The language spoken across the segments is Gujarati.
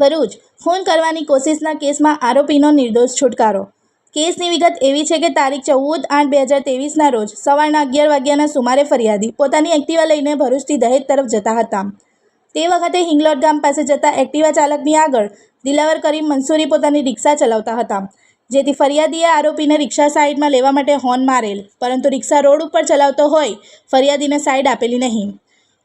ભરૂચ ખૂન કરવાની કોશિશના કેસમાં આરોપીનો નિર્દોષ છુટકારો. કેસની વિગત એવી છે કે તારીખ ચૌદ આઠ બે હજાર ત્રેવીસના રોજ સવારના અગિયાર વાગ્યાના સુમારે ફરિયાદી પોતાની એક્ટિવા લઈને ભરૂચથી દહેજ તરફ જતા હતા. તે વખતે હિંગલોટ ગામ પાસે જતા એક્ટિવા ચાલકની આગળ દિલાવર કરીમ મંસૂરી પોતાની રિક્ષા ચલાવતા હતા. જેથી ફરિયાદીએ આરોપીને રિક્ષા સાઈડમાં લેવા માટે હોર્ન મારેલ. પરંતુ રિક્ષા રોડ ઉપર ચલાવતો હોય, ફરિયાદીને સાઈડ આપેલી નહીં.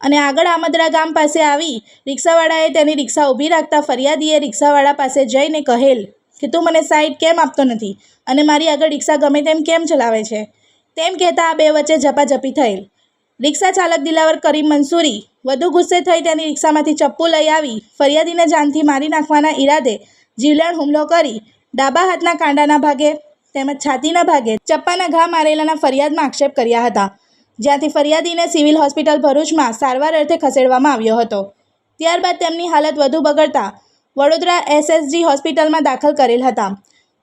અને આગળ આમદરા ગામ પાસે આવી રિક્ષાવાળાએ તેની રિક્ષા ઊભી રાખતા ફરિયાદીએ રિક્ષાવાળા પાસે જઈને કહેલ કે, તું મને સાઈડ કેમ આપતો નથી? અને મારી આગળ રિક્ષા ગમે તેમ કેમ ચલાવે છે? તેમ કહેતા આ બે વચ્ચે ઝપાઝપી થયેલ. રિક્ષા ચાલક દિલાવર કરીમ મંસૂરી વધુ ગુસ્સે થઈ તેની રિક્ષામાંથી ચપ્પુ લઈ આવી, ફરિયાદીને જાનથી મારી નાખવાના ઈરાદે જીવલેણ હુમલો કરી, ડાબા હાથના કાંડાના ભાગે તેમજ છાતીના ભાગે ચપ્પાના ઘા મારેલાના ફરિયાદમાં આક્ષેપ કર્યા હતા. જ્યાંથી ફરિયાદીને સિવિલ હોસ્પિટલ ભરૂચમાં સારવાર અર્થે ખસેડવામાં આવ્યો હતો. ત્યારબાદ તેમની હાલત વધુ બગડતા વડોદરા એસએસજી હોસ્પિટલમાં દાખલ કરેલ હતા.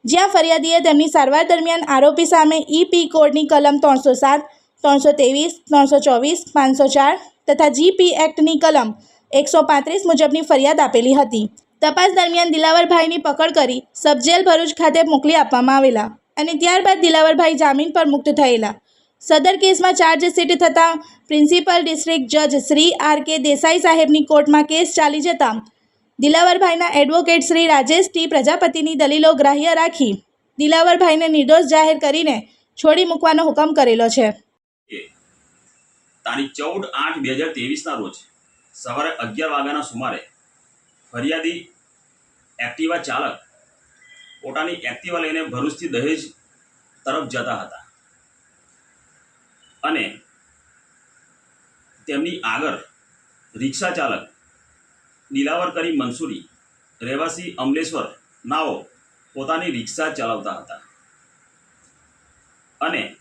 જ્યાં ફરિયાદીએ તેમની સારવાર દરમિયાન આરોપી સામે ઈપી કોડની કલમ ત્રણસો સાત, ત્રણસો ત્રેવીસ, ત્રણસો ચોવીસ, પાંચસો ચાર તથા જીપી એક્ટની કલમ એકસો પાંત્રીસ મુજબની ફરિયાદ આપેલી હતી. તપાસ દરમિયાન દિલાવરભાઈની પકડ કરી સબજેલ ભરૂચ ખાતે મોકલી આપવામાં આવેલા અને ત્યારબાદ દિલાવરભાઈ જામીન પર મુક્ત થયેલા. સદર કેસમાં ચાર્જશીટ થતાં પ્રિન્સિપલ ડિસ્ટ્રિક્ટ જજ શ્રી આર કે દેસાઈ સાહેબની કોર્ટમાં કેસ ચાલી જતા દિલાવરભાઈના એડવોકેટ શ્રી રાજેશ ટી પ્રજાપતિની દલીલો ગ્રાહ્ય રાખી દિલાવરભાઈને નિર્દોષ જાહેર કરીને છોડી મૂકવાનો હુકમ કરેલો છે. તારીખ ચૌદ આઠ બે હજાર તેવીસના રોજ સવારે અગિયાર વાગ્યાના સુમારે ફરિયાદી એક્ટિવા ચાલક પોતાની એક્ટિવા લઈને ભરૂચથી દહેજ તરફ જતા હતા. અને તેમની આગળ રિક્ષા ચાલક દિલાવર કરી મંસૂરી, રહેવાસી અમલેશ્વર નાઓ પોતાની રિક્ષા ચલાવતા હતા. અને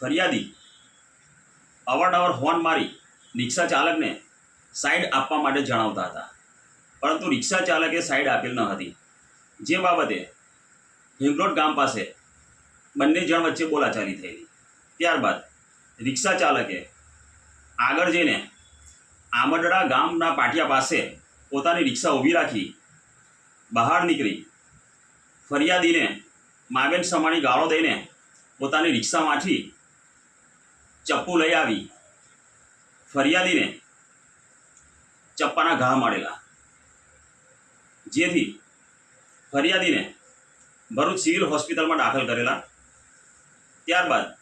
ફરિયાદી અવારનવાર હોર્ન મારી રિક્ષા ચાલકને સાઈડ આપવા માટે જણાવતા હતા. પરંતુ રિક્ષા ચાલકે સાઈડ આપેલ ન હતી. જે બાબતે હિંગલોટ ગામ પાસે બંને જણ વચ્ચે બોલાચાલી થયેલી. ત્યારબાદ રિક્ષા ચાલકે આગળ જઈને આમડડા ગામના પાટિયા પાસે પોતાની રિક્ષા ઊભી રાખી બહાર નીકળી ફરિયાદીને માગેન સમાણી ગાળો દઈને પોતાની રિક્ષામાંથી ચપ્પુ લઈ આવી. ફરિયાદીને ચપ્પાના ઘા મારેલા. જેથી ફરિયાદીને ભરૂચ સિવિલ હોસ્પિટલમાં દાખલ કરેલા. ત્યારબાદ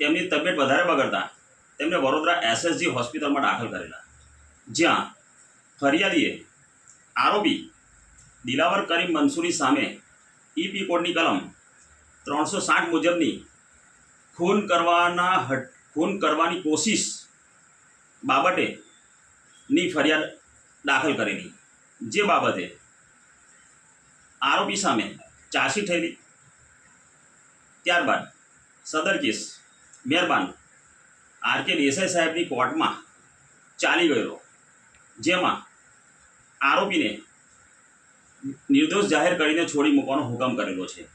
તેમની તબિયત વધારે બગડતા તેમને વડોદરા એસએસજી હોસ્પિટલમાં દાખલ કરેલા. જ્યાં ફરિયાદીએ આરોપી દિલાવર કરીમ મંસૂરી સામે ઈપી કોડની કલમ ત્રણસો સાઠ મુજબની ખૂન કરવાના ખૂન કરવાની કોશિશ બાબતે ની ફરિયાદ દાખલ કરેલી. જે બાબતે આરોપી સામે ચાર્જશીટ થયેલી. ત્યારબાદ સદર કેસ મહેરબાન આર કે દેસાઈ સાહેબની કોર્ટમાં ચાલી ગયેલો જેમાં આરોપીને નિર્દોષ જાહેર કરીને છોડી મૂકવાનો હુકમ કરેલો છે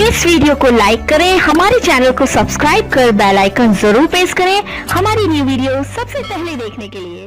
इस वीडियो को लाइक करें हमारे चैनल को सब्सक्राइब कर बेल आइकन जरूर प्रेस करें हमारी न्यू वीडियो सबसे पहले देखने के लिए